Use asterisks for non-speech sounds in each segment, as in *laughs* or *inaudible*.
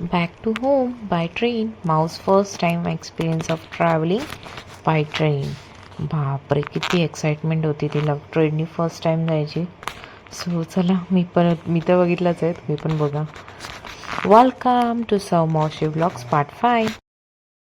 back to home by train. माउस first time experience of traveling by train. बापरे किती excitement होती तिला ट्रेननी फर्स्ट टाईम जायची सो चला मी पण मी तर बघितलंच आहे तुम्ही पण बघा वेलकम टू सव मॉशी blogs part five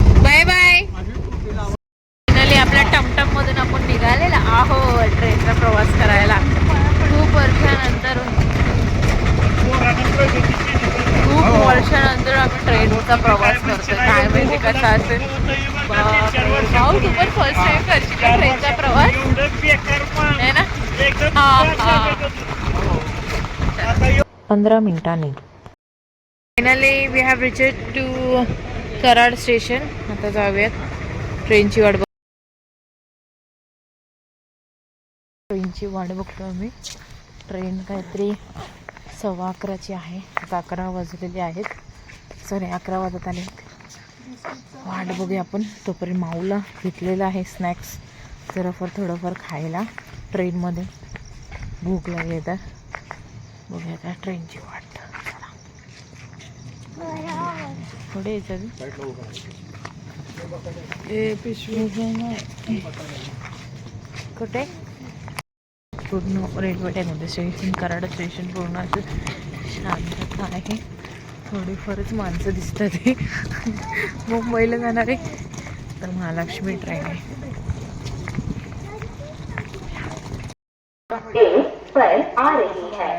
bye bye finally आपल्या टमटम मधून आपण निघालेला आहो ट्रेनचा प्रवास करायला खूप वर्षानंतर खूप वर्षानंतर आम्ही ट्रेनचा प्रवास करतोय काय माहिती कसा असेल बापरे. भाऊ तू पण फर्स्ट टाइम करशील का ट्रेनचा प्रवास आहे ना हा हा पंधरा मिनिटांनी. Finally we have reached to Karad station आता जाऊयात. ट्रेनची वाट बघ ट्रेनची वाट बघतो आम्ही. ट्रेन काहीतरी सव्वा अकराची आहे. आता अकरा वाजलेली आहेत. सॉरी अकरा वाजत आले वाट बघूया आपण. तोपर्यंत माऊला घेतलेला आहे स्नॅक्स जराफार थोडंफार खायला. ट्रेनमध्ये. भूक लागली तर बघूया आता ट्रेनची वाट. पुढे यायचं ए पिशवी कुठे? पूर्ण रेल्वेट्यामध्ये स्टेशन कराड स्टेशन पूर्ण असं शांतता आहे. थोडीफारच माणसं दिसतात आहे मुंबईला जाणार. आहे तर महालक्ष्मी ट्रेन आहे. पर आ रही है।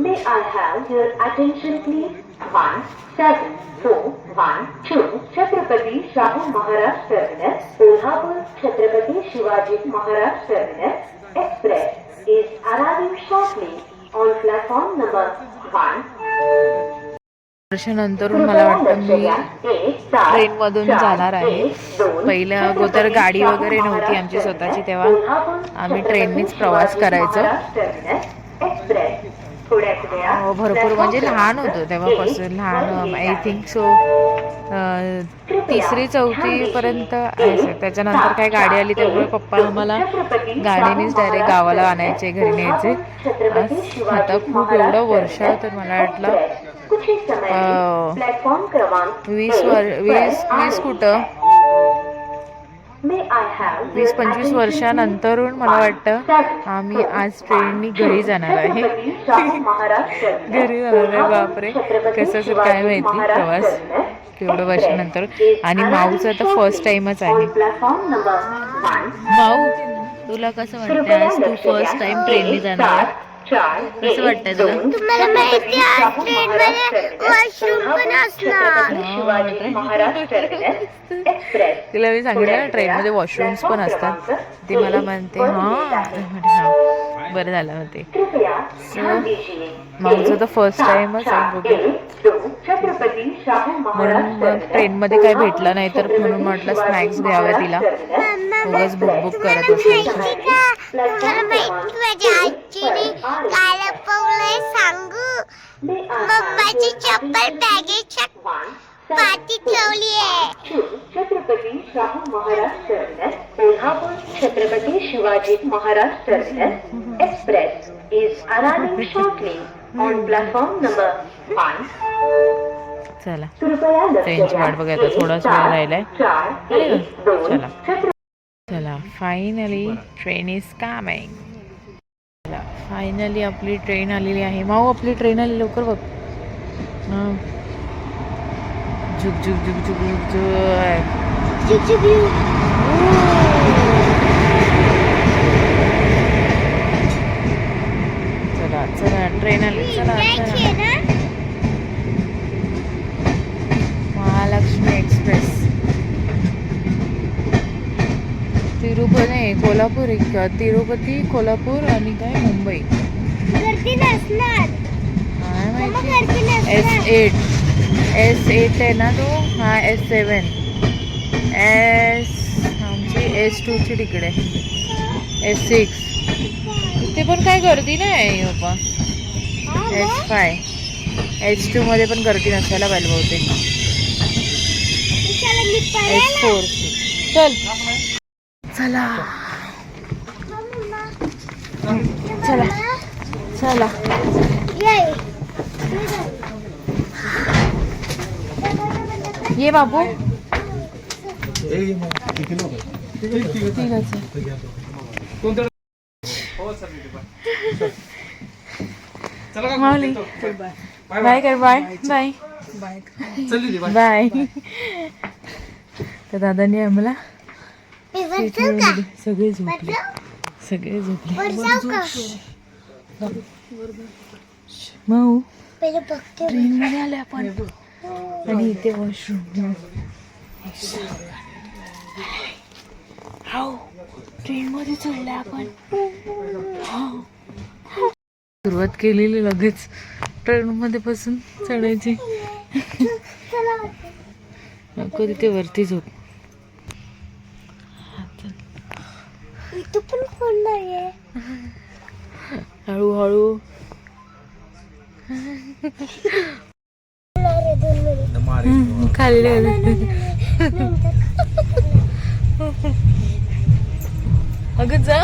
May I have your attention please one seven four one two Chhatrapati Shahu Maharaj terminus Kolhapur Chhatrapati Shivaji Maharaj terminus express is arriving shortly on platform number one वर्षानंतर मला वाटतं मी ट्रेनमधून जाणार आहे. पहिल्या अगोदर गाडी वगैरे नव्हती आमची स्वतःची तेव्हा. आम्ही ट्रेननीच प्रवास करायचो. अं, भरपूर म्हणजे लहान होतो तेव्हापासून लहान आय थिंक सो तिसरी चौथी पर्यंत आहे त्याच्यानंतर काय गाडी आली त्यामुळे पप्पा आम्हाला गाडीनेच डायरेक्ट गावाला आणायचे घरी न्यायचे. आता खूप एवढं वर्ष तर मला वाटलं प्लॅटफॉर्म क्रमांक वीस वर वीस वीस कुठं? वीस पंचवीस वर्षानंतरून मला वाटतं आम्ही आज ट्रेननी घरी जाणार आहे. घरी जाणार आहे. बापरे. कसं असेल काय माहिती? प्रवास केवढं वर्षानंतर. आणि माऊचं आता फर्स्ट टाइमच आहे. माऊ तुला कसं वाटतं आज तू फर्स्ट टाइम ट्रेननी जाणार? कसं वाटतंय तुला? माहिती वॉशरूम पण असणार मी सांगितलं ना ट्रेनमध्ये वॉशरूम्स पण असतात. ती मला म्हणते हां. *laughs* बरं झालं होते. दीजिए माऊचं तर फर्स्ट टाइमच आहे. म्हणून मग ट्रेनमध्ये काही भेटलं नाही तर म्हणून म्हटलं स्नॅक्स घ्याव्या तिला. उगाच बुक बुक करत बॅगेच्या पाठी ठेवली आहे. Chhatrapati Shahu Maharaj terminus Kolhapur Chhatrapati Shivaji Maharaj terminus express is arriving shortly on platform number one चला. ट्रेनची. वाट बघायला थोडाच वेळ राहिलाय. चला. चला. फायनली ट्रेन इज कमिंग चला. फायनली आपली ट्रेन आलेली आहे. माऊ आपली ट्रेन आली लवकर बघ. हां. झुक झुक झुक झुक झुक झुक. चला चला ट्रेन आली चला महालक्ष्मी एक्सप्रेस. तिरुपती कोल्हापूर एक तिरुपती कोल्हापूर आणि काय? मुंबई. काय माहिती? एस एट एस एट आहे ना तो? हा एस सेवन एस आमची एस टूची तिकडे. एस सिक्स इथे पण काय गर्दी नाही आहे बाबा एस फाय एच टूमध्ये पण गर्दी नसायला पाहिजे बहुतेक. एस पळायला. फोर चल. चला. चला. चला. ये ये बाबू माऊली बाय. कर बाय. Bye bye. तर दादानी आम्हाला. सगळे झोपले. सगळे झोपले. माऊ ट्रेन मध्ये आले आपण. आणि इथे वॉशरूम हाव. ट्रेन मध्ये चढलोय आपण. सुरुवात केलेली लगेच ट्रेन मध्ये बसून चढायची. नको तिथे वरती झोप. पण कोण नाहीये? हळूहळू. अरे अगं जा.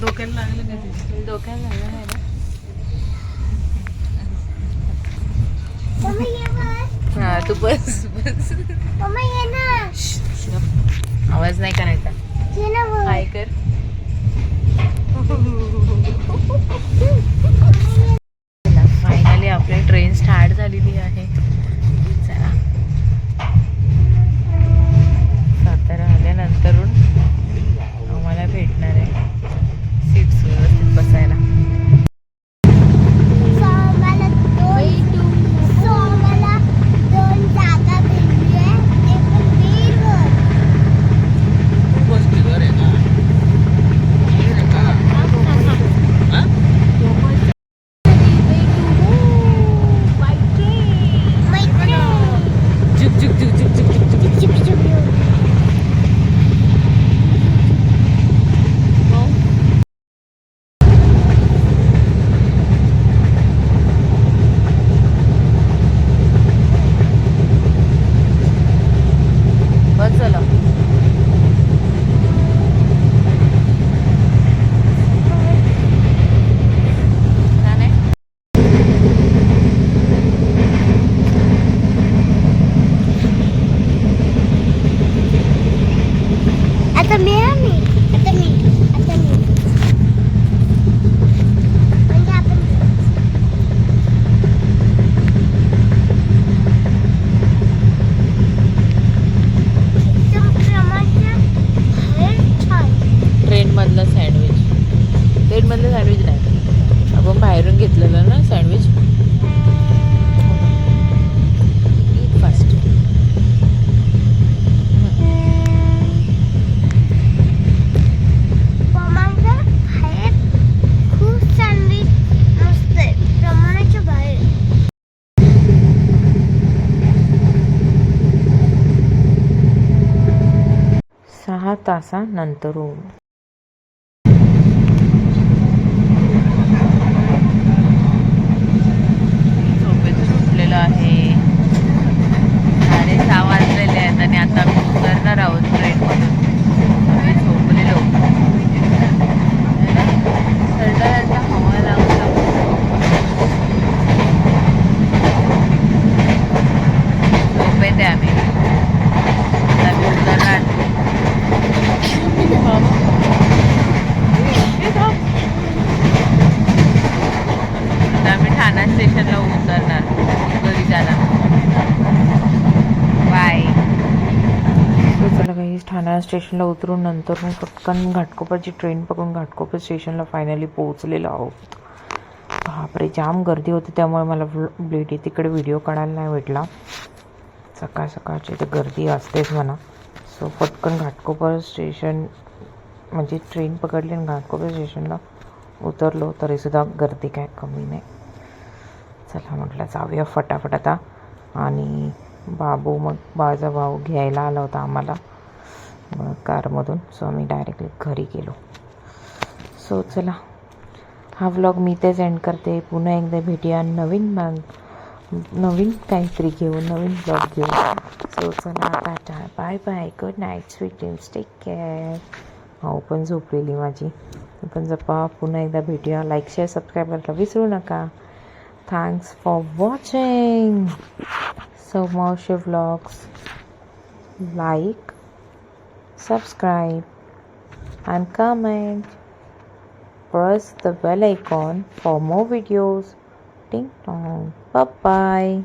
डोक्याला लागलं का ते? डोक्याला लागलं नाही ना मम्मी ये बस हा तू बस बस. मम्मी ये ना. आवाज नाही करायचा. ये ना वर. हाय कर. सहा तासानंतरून झोपेतून आहे. साडे सहा वाजलेले आहेत आणि आता आम्ही उतरणार आहोत ट्रेनमधून आम्ही झोपलेलो है ना? थंड थंड हवा लावून लावून झोपेत आहे आम्ही आता आम्ही उतरणार बाबा. ए, थांब. आता आम्ही ठाणा स्टेशनला उतरणार घरी जाणार बाय चला काही ठाणा स्टेशनला उतरून नंतर मग पटकन घाटकोपरची ट्रेन पकडून घाटकोपर स्टेशनला फायनली पोहोचलेलो आहोत. बापरे जाम गर्दी होती त्यामुळे मला ब्लेडी तिकडे व्हिडिओ काढायला नाही भेटला. सकाळ सकाळची तर गर्दी असतेच म्हणा. सो पटकन घाटकोपर स्टेशन म्हणजे ट्रेन पकडली आणि घाटकोपर स्टेशनला उतरलो तरीसुद्धा गर्दी काय कमी नाही. चला म्हटलं जाऊया फटाफट आता. आणि बाबू मग माझा भाऊ घ्यायला आला होता आम्हाला. मग कारमधून. सो आम्ही डायरेक्टली घरी गेलो. सो चला. हा व्लॉग मी तेच एंड करते. पुन्हा एकदा भेटूया नवीन मग नवीन काहीतरी घेऊ नवीन ब्लॉग घेऊ सो चला tata bye bye good night sweet dreams take care हो पण झोपलेली माझी. पण जपा पुन्हा एकदा भेटूया. लाईक शेअर सबस्क्राईब करायला विसरू नका. Thanks for watching so मावशे vlogs like subscribe, and comment. Press the bell icon for more videos. Ding dong. Bye bye.